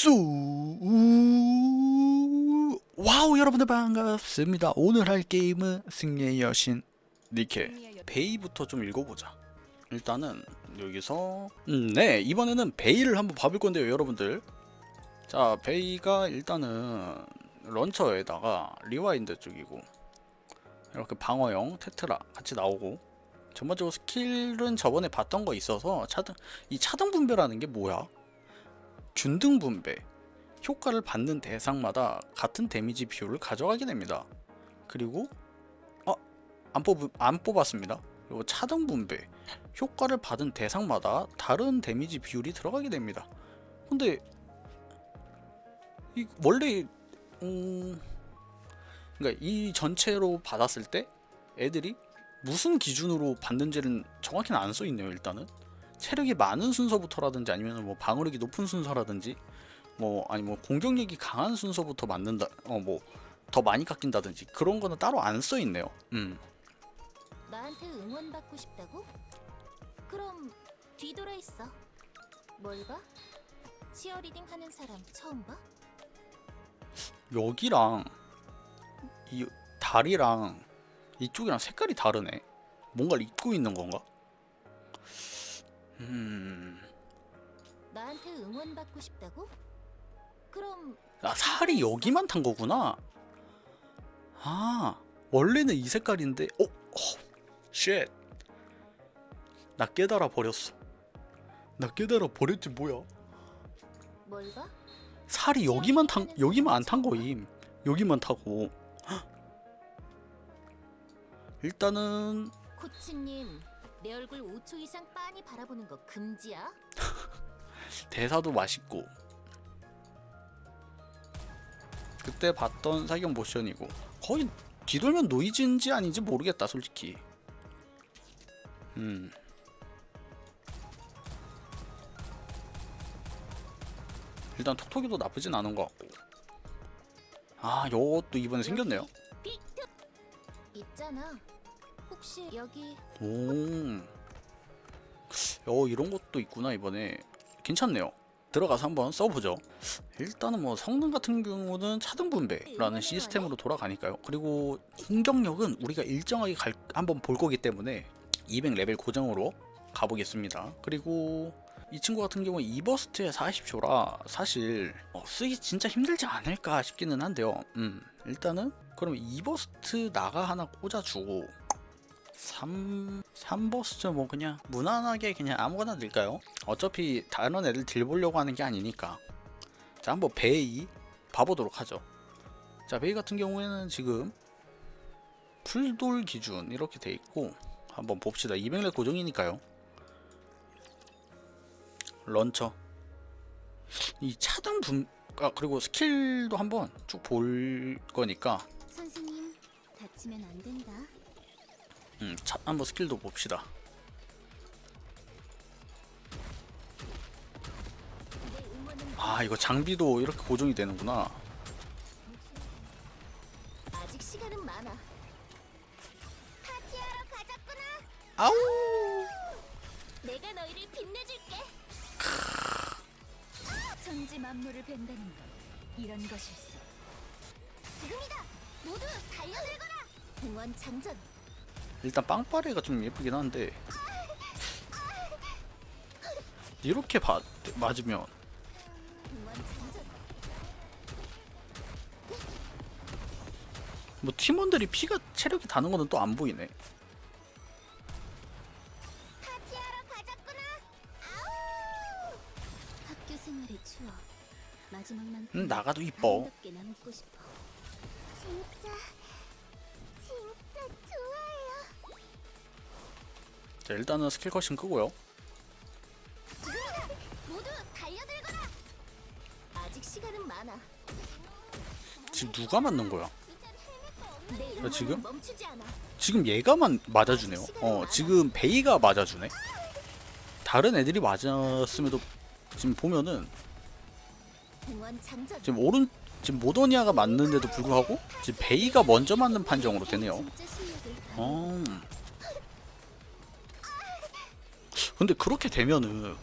수 와우 여러분들 반갑습니다. 오늘 할 게임은 승리의 여신 니케 베이부터 좀 읽어보자. 일단은 여기서 음, 네 이번에는 베이를 한번 봐볼 건데요 여러분들. 자 베이가 일단은 런처에다가 리와인드 쪽이고 이렇게 방어형 테트라 같이 나오고 전반적으로 스킬은 저번에 봤던 거 있어서 차등 이 차등 분배라는 게 뭐야? 균등 분배 효과를 받는 대상마다 같은 데미지 비율을 가져가게 됩니다. 그리고 어, 안 뽑, 안 뽑았습니다. 그리고 차등 분배 효과를 받은 대상마다 다른 데미지 비율이 들어가게 됩니다. 근데 이 원래 음, 그러니까 이 전체로 받았을 때 애들이 무슨 기준으로 받는지는 정확히는 안 써 있네요. 일단은 체력이 많은 순서부터라든지 아니면 뭐 방어력이 높은 순서라든지 뭐 아니 뭐 공격력이 강한 순서부터 맞는다 어 뭐 더 많이 깎인다든지 그런 거는 따로 안 써 있네요. 음. 나한테 응원받고 싶다고? 그럼 뒤돌아 있어. 뭘 봐? 치어리딩 하는 사람 처음 봐? 여기랑 이 다리랑 이쪽이랑 색깔이 다르네. 뭔가를 입고 있는 건가? 음. 나한테 응원받고 싶다고? 그럼 아, 살이 여기만 탄 거구나. 아, 원래는 이 색깔인데, 어, 어, 쉣. 나 깨달아 버렸어. 나 깨달아 버렸지 뭐야? 뭘 봐? 살이 여기만 탄, 여기만 안 탄 거임. 여기만 타고. 헉. 일단은 코치님, 내 얼굴 5초 이상 빤히 바라보는 거 금지야? 대사도 맛있고. 그때 봤던 사격 모션이고 거의 뒤돌면 노이즈인지 아닌지 모르겠다 솔직히. 음. 일단 톡톡이도 나쁘진 않은 것 같고. 아, 요것도 이번에 생겼네요. 있잖아. 혹시 여기 오. 어, 이런 것도 있구나, 이번에. 괜찮네요. 들어가서 한번 써보죠. 일단은 뭐 성능 같은 경우는 차등 분배라는 시스템으로 돌아가니까요. 그리고 공격력은 우리가 일정하게 갈, 한번 볼 거기 때문에 200 레벨 고정으로 가보겠습니다. 그리고 이 친구 같은 경우는 이버스트에 40초라 사실 어, 쓰기 진짜 힘들지 않을까 싶기는 한데요. 음, 일단은 그럼 이버스트 나가 하나 꽂아주고 3, 3버스트 뭐 그냥 무난하게 그냥 아무거나 넣을까요? 어차피 다른 애들 딜 보려고 하는 게 아니니까. 자 한번 베이 봐보도록 하죠. 자 베이 같은 경우에는 지금 풀돌 기준 이렇게 돼 있고 한번 봅시다. 200렙 고정이니까요. 런처. 이 차등 분... 아 그리고 스킬도 한번 쭉 볼 거니까. 선생님 다치면 안 된다. 음, 차, 한번 스킬도 봅시다. 아, 이거 장비도 이렇게 고정이 되는구나. 아직 시간은 많아. 파티하러 가자꾸나. 아우! 내가 너희를 빛내줄게. 천지 만물을 벤다는 건 이런 것일세. 지금이다. 모두 달려들거라. 응원 장전. 일단 빵빠레가 좀 예쁘긴 한데 이렇게 봐, 맞으면. 뭐 팀원들이 피가 체력이 다는 거는 또 안 보이네. 마지막만큼 음, 나가도 이뻐. 진짜 자, 일단은 스킬 컷신 끄고요. 지금 누가 맞는 거야? 내 야, 지금? 지금 얘가만 맞아주네요. 어, 지금 베이가 맞아주네. 다른 애들이 맞았음에도 지금 보면은. 지금 오른 지금 모더니아가 맞는데도 불구하고 지금 베이가 먼저 맞는 판정으로 되네요. 어. 근데 그렇게 되면은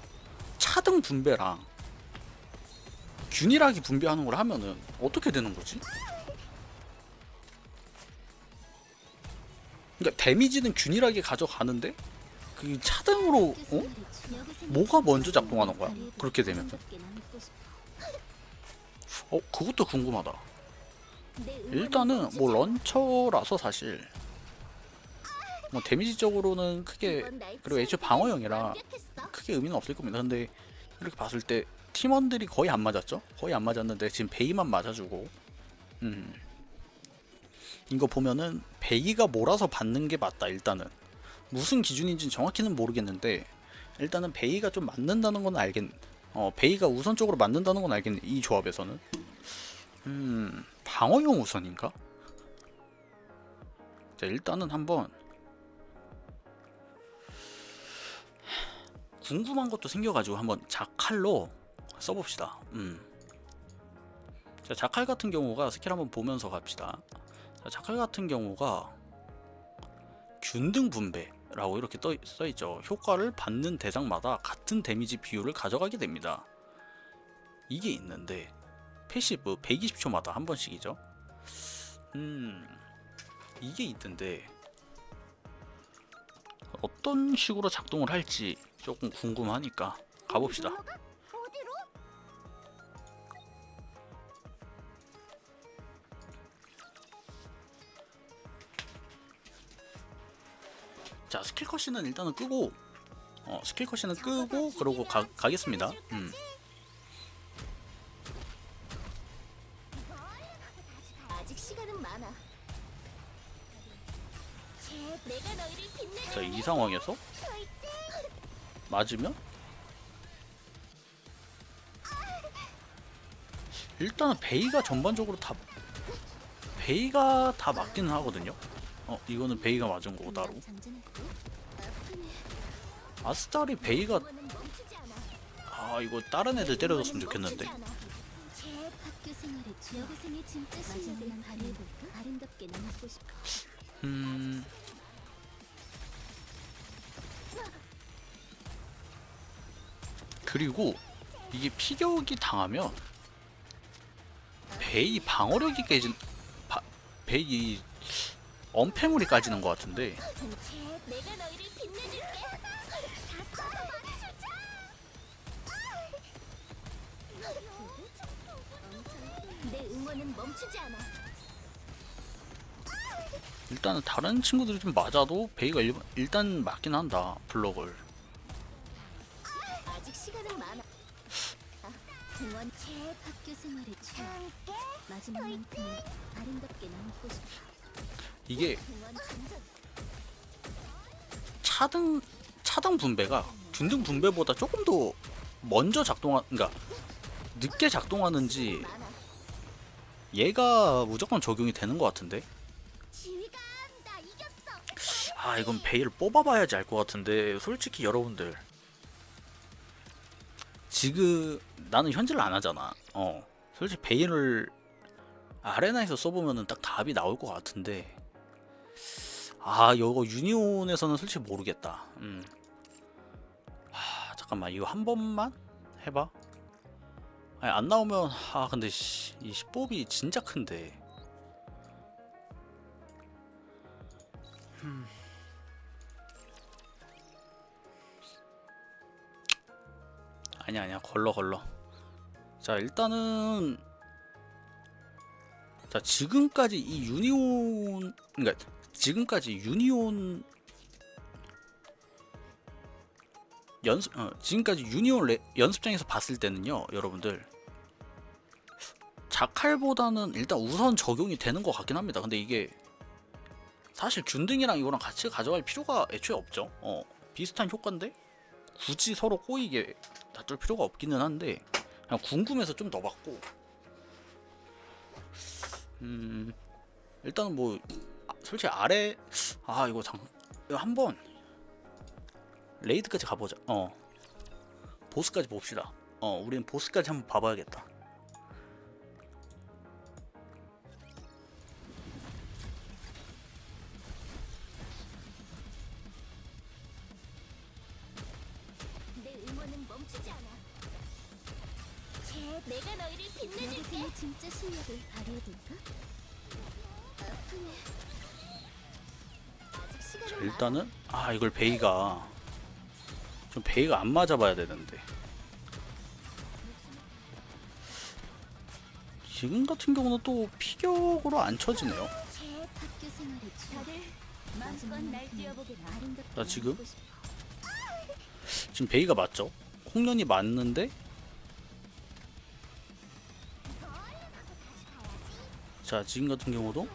차등 분배랑 균일하게 분배하는 걸 하면은 어떻게 되는 거지? 그러니까 데미지는 균일하게 가져가는데 그 차등으로 어? 뭐가 먼저 작동하는 거야? 그렇게 되면 어 그것도 궁금하다. 일단은 뭐 런처라서 사실 뭐 데미지적으로는 크게 그리고 애초에 방어형이라 크게 의미는 없을 겁니다. 근데 이렇게 봤을 때 팀원들이 거의 안 맞았죠? 거의 안 맞았는데 지금 베이만 맞아주고 음 이거 보면은 베이가 몰아서 받는 게 맞다 일단은 무슨 기준인지는 정확히는 모르겠는데 일단은 베이가 좀 맞는다는 건 알겠 어 베이가 우선적으로 맞는다는 건 알겠네 이 조합에서는 음 방어용 우선인가? 자 일단은 한번 궁금한 것도 생겨가지고 한번 자칼로 써봅시다. 음. 자, 자칼 같은 경우가 스킬 한번 보면서 갑시다. 자, 자칼 같은 경우가 균등 분배라고 이렇게 떠, 써있죠. 효과를 받는 대상마다 같은 데미지 비율을 가져가게 됩니다. 이게 있는데 패시브 120초마다 한 번씩이죠. 음, 이게 있는데 어떤 식으로 작동을 할지 조금 궁금하니까 가봅시다. 자 스킬 컷시는 일단은 끄고 어 스킬 컷시는 끄고 그러고 가, 가겠습니다. 음. 자 이 상황에서 맞으면? 일단은 베이가 전반적으로 다 베이가 다 맞기는 하거든요. 어 이거는 베이가 맞은 거고 따로. 아스달이 베이가 아 이거 다른 애들 때려줬으면 좋겠는데. 학 그리고 이게 피격이 당하면 베이 방어력이 깨진 바, 베이 엄폐물이 까지는 것 같은데. 일단은 다른 친구들이 좀 맞아도 베이가 일, 일단 맞긴 한다 블럭을 아, 응원 제 학교 생활의 추억. 마지막만큼은 아름답게 남고 싶어. 이게 전전. 차등 차등 분배가 균등 분배보다 조금 더 먼저 작동하 그러니까 늦게 작동하는지 많아. 얘가 무조건 적용이 되는 것 같은데 지휘관 나 이겼어. 아 이건 베이를 뽑아봐야지 알 것 같은데 솔직히 여러분들 지금 나는 현질을 안 하잖아. 어. 솔직히 베이를 아레나에서 써보면은 딱 답이 나올 것 같은데. 아 이거 유니온에서는 솔직히 모르겠다. 음. 아 잠깐만. 이거 한 번만 해봐. 아니 안 나오면 아 근데 씨, 이 10법이 진짜 큰데 아니야 아니야. 걸러 걸러. 자 일단은 자 지금까지 이 유니온 그러니까 지금까지 유니온 연습 어, 지금까지 유니온 레, 연습장에서 봤을 때는요 여러분들. 자칼보다는 일단 우선 적용이 되는 것 같긴 합니다. 근데 이게 사실 균등이랑 이거랑 같이 가져갈 필요가 애초에 없죠. 어 비슷한 효과인데 굳이 서로 꼬이게 놔둘 필요가 없기는 한데 그냥 궁금해서 좀더 봤고. 음 일단은 뭐 아, 솔직히 아래 아 이거 장 이거 한번 레이드까지 가보자. 어. 보스까지 봅시다. 어 우리는 보스까지 한번 봐봐야겠다 내 내가 너희를 내 진짜 실력을 발휘해볼까? 아프네. 아직 시간은 자. 일단은 아 이걸 베이가 좀 베이가 안 맞아봐야 되는데 지금 같은 경우는 또 피격으로 안 쳐지네요. 제 학교 생활의 추억. 다들 마음껏 날 뛰어보게나. 아름답게 나 지금? 지금 베이가 맞죠? 홍련이 맞는데 자 지금 같은 경우도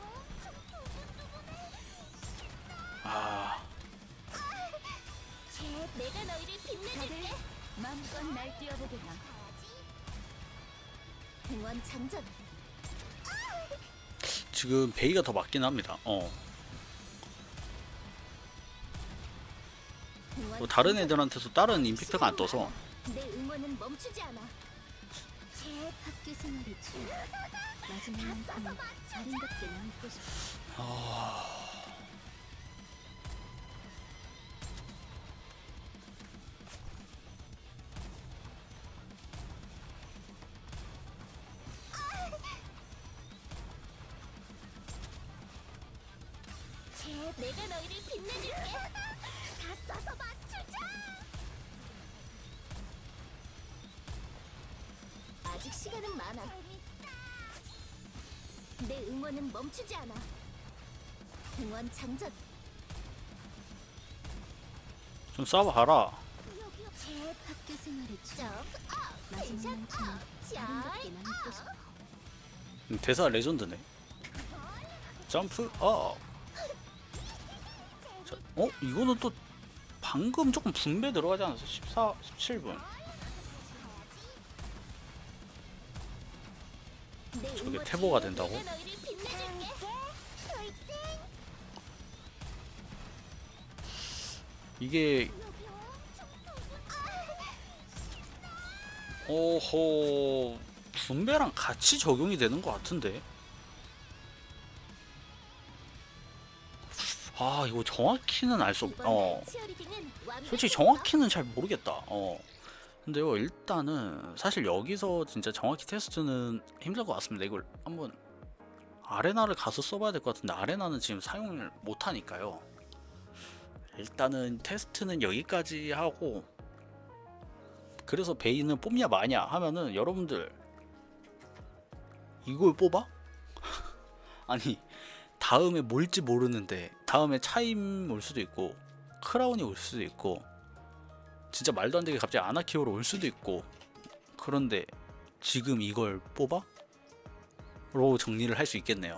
아제 내가 너희를 빛내줄게. 마음껏 날 뛰어보게나. 응원 장전. 지금 베이가 더 맞긴 합니다. 어 뭐 다른. 애들한테서 다른 임팩트가 안 떠서 내 응원은 멈추지 않아. 제 학교 생활의 추 억. 마지막만큼은 아름답게 남고 싶어. 제 내가 너희를 빛내줄게. 다 써서 맞추자. 아직 시간은 많아. 내 응원은 멈추지 않아. 응원 장전. 좀 싸워봐라. 제 학교 아름답게 남고 싶어. 음, 대사 레전드네. 점프 업. 자, 어 이거는 또 방금 조금 분배 들어가지 않았어? 14, 17분. 저게 태보가 된다고? 이게 오호 분배랑 같이 적용이 되는 것 같은데. 아 이거 정확히는 알 수 없. 어. 솔직히 정확히는 잘 모르겠다. 어. 근데요, 일단은 사실 여기서 진짜 정확히 테스트는 힘들 것 같습니다. 이걸 한번 아레나를 가서 써봐야 될 것 같은데 아레나는 지금 사용을 못 하니까요. 일단은 테스트는 여기까지 하고 그래서 베이는 뽑냐 마냐 하면은 여러분들 이걸 뽑아? 아니 다음에 뭘지 모르는데 다음에 차임 올 수도 있고 크라운이 올 수도 있고 진짜 말도 안 되게 갑자기 아나키오로 올 수도 있고 그런데 지금 이걸 뽑아? 로 정리를 할 수 있겠네요